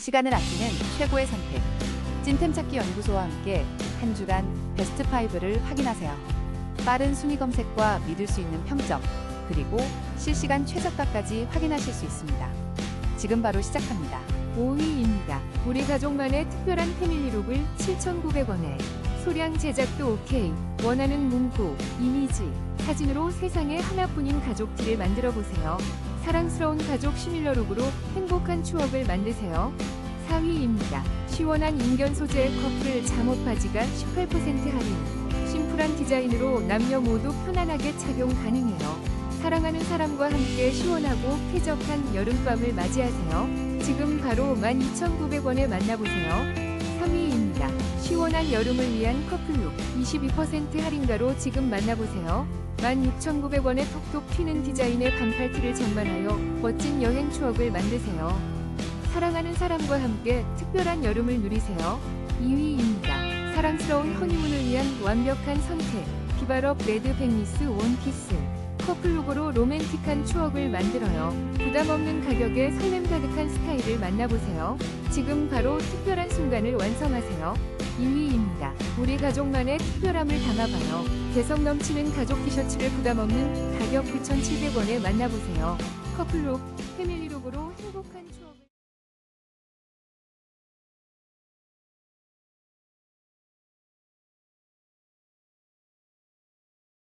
시간을 아끼는 최고의 선택. 찐템 찾기 연구소와 함께 한 주간 베스트 5를 확인하세요. 빠른 순위 검색과 믿을 수 있는 평점, 그리고 실시간 최저가까지 확인하실 수 있습니다. 지금 바로 시작합니다. 5위입니다. 우리 가족만의 특별한 패밀리룩을 7,900원에 소량 제작도 오케이. 원하는 문구, 이미지, 사진으로 세상에 하나뿐인 가족티를 만들어 보세요. 사랑스러운 가족 시밀러룩으로 행복한 추억을 만드세요. 4위입니다. 시원한 인견 소재의 커플 잠옷 바지가 18% 할인. 심플한 디자인으로 남녀 모두 편안하게 착용 가능해요. 사랑하는 사람과 함께 시원하고 쾌적한 여름밤을 맞이하세요. 지금 바로 12,900원에 만나보세요. 3위입니다. 시원한 여름을 위한 커플룩 22% 할인가로 지금 만나보세요. 16,900원에 톡톡 튀는 디자인의 반팔티를 장만하여 멋진 여행 추억을 만드세요. 사랑하는 사람과 함께 특별한 여름을 누리세요. 2위입니다. 사랑스러운 허니문을 위한 완벽한 선택. 비바럽 레드 백미스 원피스. 커플룩으로 로맨틱한 추억을 만들어요. 부담 없는 가격에 설렘 가득한 스타일을 만나보세요. 지금 바로 특별한 순간을 완성하세요. 2위입니다. 우리 가족만의 특별함을 담아봐요. 개성 넘치는 가족 티셔츠를 부담 없는 가격 9,700원에 만나보세요. 커플룩, 패밀리룩으로 행복한 추억을